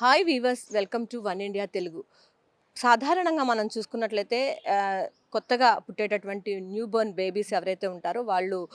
Hi viewers welcome to one India Telugu సాధారణంగా మనం చూసుకున్నట్లయితే కొత్తగా పుట్టేటటువంటి న్యూ బోర్న్ బేబీస్ ఎవరైతే ఉంటారో వాళ్ళు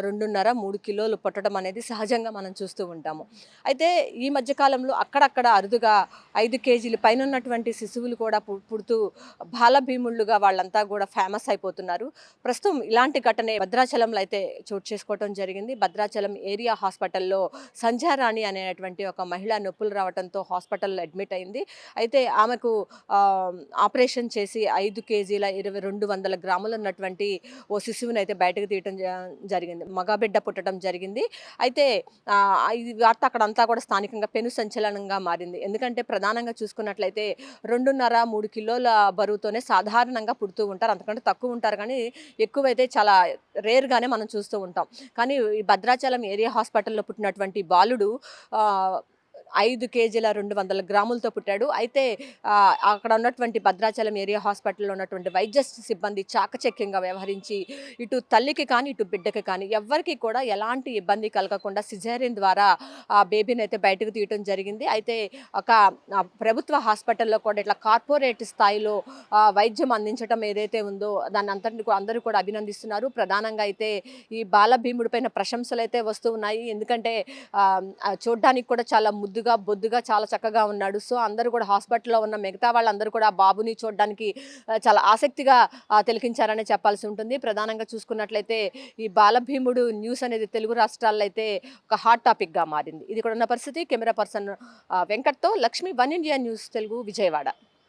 రెండున్నర మూడు కిలోలు పుట్టడం అనేది సహజంగా మనం చూస్తూ ఉంటాము. అయితే ఈ మధ్యకాలంలో అక్కడక్కడ అరుదుగా ఐదు కేజీలు పైన ఉన్నటువంటి శిశువులు కూడా పు- పుడుతూ బాలభీముళ్ళుగా వాళ్ళంతా కూడా ఫేమస్ అయిపోతున్నారు. ప్రస్తుతం ఇలాంటి ఘటనే భద్రాచలంలో అయితే చోటు చేసుకోవడం జరిగింది. భద్రాచలం ఏరియా హాస్పిటల్లో సంధ్యారాణి అనేటువంటి ఒక మహిళ నొప్పులు రావడంతో హాస్పిటల్లో అడ్మిట్ అయింది. అయితే ఆమెకు ఆపరేషన్ చేసి ఐదు కేజీల ఇరవై రెండు వందల గ్రాములు ఉన్నటువంటి ఓ శిశువుని అయితే బయటకు తీయటం జ- జరిగింది. మగబిడ్డ పుట్టడం జరిగింది. అయితే ఇది ఈ వార్త అక్కడంతా కూడా స్థానికంగా పెను సంచలనంగా మారింది. ఎందుకంటే ప్రధానంగా చూసుకున్నట్లయితే రెండున్నర మూడు కిలోల బరువుతోనే సాధారణంగా పుడుతూ ఉంటారు. అంతకంటే తక్కువ ఉంటారు. కానీ ఎక్కువైతే చాలా రేర్గానే మనం చూస్తూ ఉంటాం. కానీ ఈ భద్రాచలం ఏరియా హాస్పిటల్లో పుట్టినటువంటి బాలుడు ఐదు కేజీల రెండు వందల గ్రాములతో పుట్టాడు. అయితే అక్కడ ఉన్నటువంటి భద్రాచలం ఏరియా హాస్పిటల్లో ఉన్నటువంటి వైద్య సిబ్బంది చాకచక్యంగా వ్యవహరించి ఇటు తల్లికి కానీ ఇటు బిడ్డకి కానీ ఎవ్వరికి కూడా ఎలాంటి ఇబ్బంది కలగకుండా సిజేరియన్ ద్వారా ఆ బేబీని అయితే బయటకు తీయటం జరిగింది. అయితే ఒక ప్రభుత్వ హాస్పిటల్లో కూడా ఇట్లా కార్పొరేట్ స్థాయిలో వైద్యం అందించడం ఏదైతే ఉందో దాన్ని అంతటి కూడా అందరూ కూడా అభినందిస్తున్నారు. ప్రధానంగా అయితే ఈ బాల భీముడిపైన ప్రశంసలు అయితే వస్తూ ఉన్నాయి. ఎందుకంటే చూడడానికి చూడ్డానికి కూడా చాలా ముద్దుగా బొద్దుగా చాలా చక్కగా ఉన్నాడు. సో అందరూ కూడా హాస్పిటల్లో ఉన్న మిగతా వాళ్ళందరూ కూడా బాబుని చూడడానికి చాలా ఆసక్తిగా ఆ, తిలకించారని చెప్పాల్సి ఉంటుంది. ప్రధానంగా చూసుకున్నట్లయితే ఈ బాలభీముడు న్యూస్ అనేది తెలుగు రాష్ట్రాల్లో అయితే ఒక హాట్ టాపిక్గా మారింది. ఇది కూడా ఉన్న పరిస్థితి. Camera person వెంకట్తో Lakshmi one India news Telugu Vijayawada.